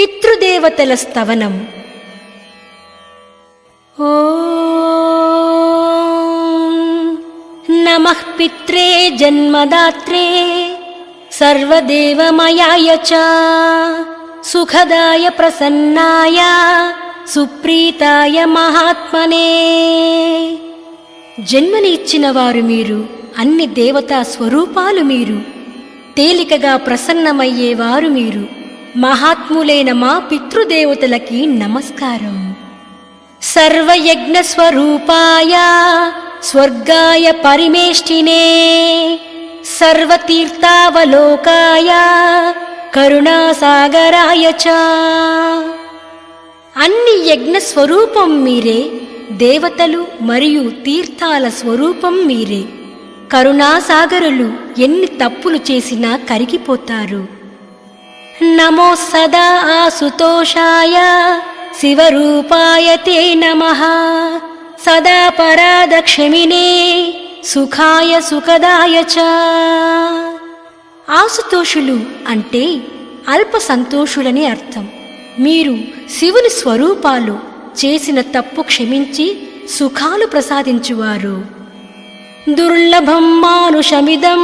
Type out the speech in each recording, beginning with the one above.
పితృదేవతల స్తవనం. ఓ నమః పిత్రే జన్మదాత్రే సర్వదేవమయాయ చ. సుఖదాయ ప్రసన్నాయ సుప్రీతాయ మహాత్మనే. జన్మని ఇచ్చిన వారు మీరు అన్ని దేవతా స్వరూపాలు మీరు. తేలికగా ప్రసన్నమయ్యేవారు మీరు. మహాత్ములైన మా పితృదేవతలకి నమస్కారం. సర్వయజ్ఞ స్వరూపాయ స్వర్గాయ పరిమేష్టినే సర్వతీర్థావలోకాయ కరుణాసాగరాయ చ. అన్ని యజ్ఞ స్వరూపం మీరే దేవతలు మరియు తీర్థాల స్వరూపం మీరే. కరుణాసాగరులు ఎన్ని తప్పులు చేసినా కరిగిపోతారు. నమో సదా ఆసుతోషాయ శివరూపాయ తే నమ. సదా పరాదక్షమినే సుఖాయ సుఖదాయ చ. ఆసుతోషులు అంటే అల్ప సంతోషులని అర్థం. మీరు శివుని స్వరూపాలు చేసిన తప్పు క్షమించి సుఖాలు ప్రసాదించువారు. దుర్లభం మానుషమిదం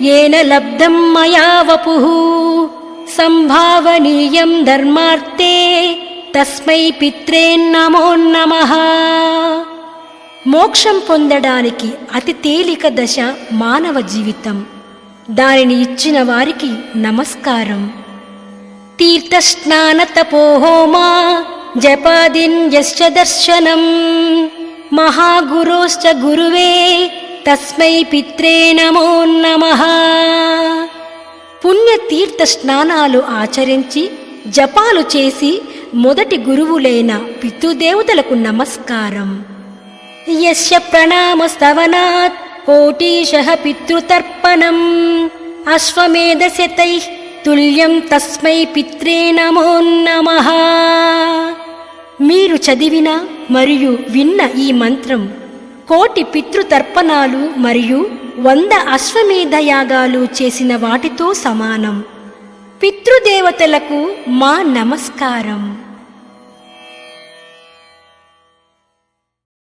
ఏన లబ్ధం మయా వపు. సంభావనీయం ధర్మార్థే. తస్మై పిత్రే మోక్షం పొందడానికి అతి తేలిక దశ మానవ జీవితం. దానిని ఇచ్చిన వారికి నమస్కారం. తీర్థస్నాన తపోహోమా జపాదిన్యశ్చ దర్శనం. మహాగురోశ్చ గురువే తస్మై పిత్రే నమో నమః. తీర్థ స్నానాలు ఆచరించి జపాలు చేసి మొదటి గురువులైన పితృదేవతలకు నమస్కారం. యస్య ప్రణామస్తవనాత్ కోటీశ పితృతర్పణం. అశ్వమేధశతై తుల్యం తస్మై పిత్రే నమో నమ. మీరు చదివిన మరియు విన్న ఈ మంత్రం కోటి పితృతర్పణాలు మరియు వంద అశ్వమేధ యాగాలు చేసిన వాటితో సమానం. పితృదేవతలకు మా నమస్కారం.